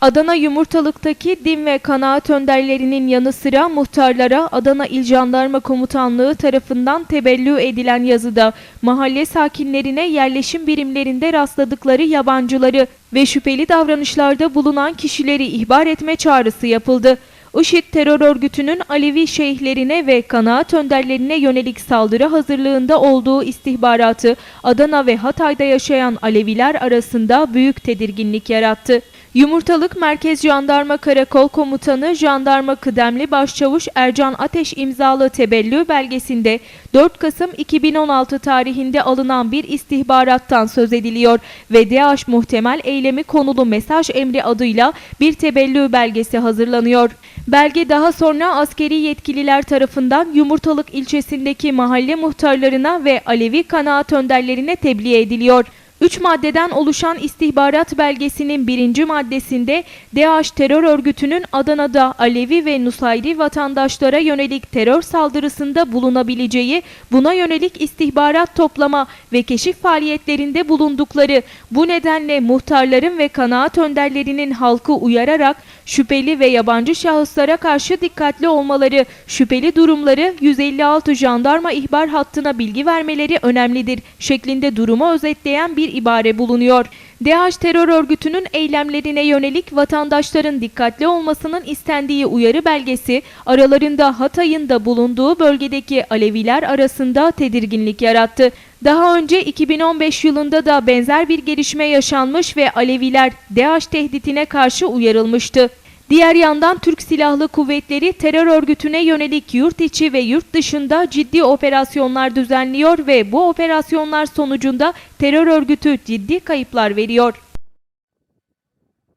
Adana Yumurtalık'taki din ve kanaat önderlerinin yanı sıra muhtarlara Adana İl Jandarma Komutanlığı tarafından tebellü edilen yazıda mahalle sakinlerine yerleşim birimlerinde rastladıkları yabancıları ve şüpheli davranışlarda bulunan kişileri ihbar etme çağrısı yapıldı. IŞİD terör örgütünün Alevi şeyhlerine ve kanaat önderlerine yönelik saldırı hazırlığında olduğu istihbaratı Adana ve Hatay'da yaşayan Aleviler arasında büyük tedirginlik yarattı. Yumurtalık Merkez Jandarma Karakol Komutanı Jandarma Kıdemli Başçavuş Ercan Ateş imzalı tebellü belgesinde 4 Kasım 2016 tarihinde alınan bir istihbarattan söz ediliyor ve DAEŞ muhtemel eylemi konulu mesaj emri adıyla bir tebellü belgesi hazırlanıyor. Belge daha sonra askeri yetkililer tarafından Yumurtalık ilçesindeki mahalle muhtarlarına ve Alevi kanaat önderlerine tebliğ ediliyor. Üç maddeden oluşan istihbarat belgesinin birinci maddesinde DAEŞ terör örgütünün Adana'da Alevi ve Nusayri vatandaşlara yönelik terör saldırısında bulunabileceği, buna yönelik istihbarat toplama ve keşif faaliyetlerinde bulundukları, bu nedenle muhtarların ve kanaat önderlerinin halkı uyararak şüpheli ve yabancı şahıslara karşı dikkatli olmaları, şüpheli durumları 156 jandarma ihbar hattına bilgi vermeleri önemlidir şeklinde durumu özetleyen bir ibare bulunuyor. DAEŞ terör örgütünün eylemlerine yönelik vatandaşların dikkatli olmasının istendiği uyarı belgesi aralarında Hatay'ın da bulunduğu bölgedeki Aleviler arasında tedirginlik yarattı. Daha önce 2015 yılında da benzer bir gelişme yaşanmış ve Aleviler DAEŞ tehditine karşı uyarılmıştı. Diğer yandan Türk Silahlı Kuvvetleri terör örgütüne yönelik yurt içi ve yurt dışında ciddi operasyonlar düzenliyor ve bu operasyonlar sonucunda terör örgütü ciddi kayıplar veriyor.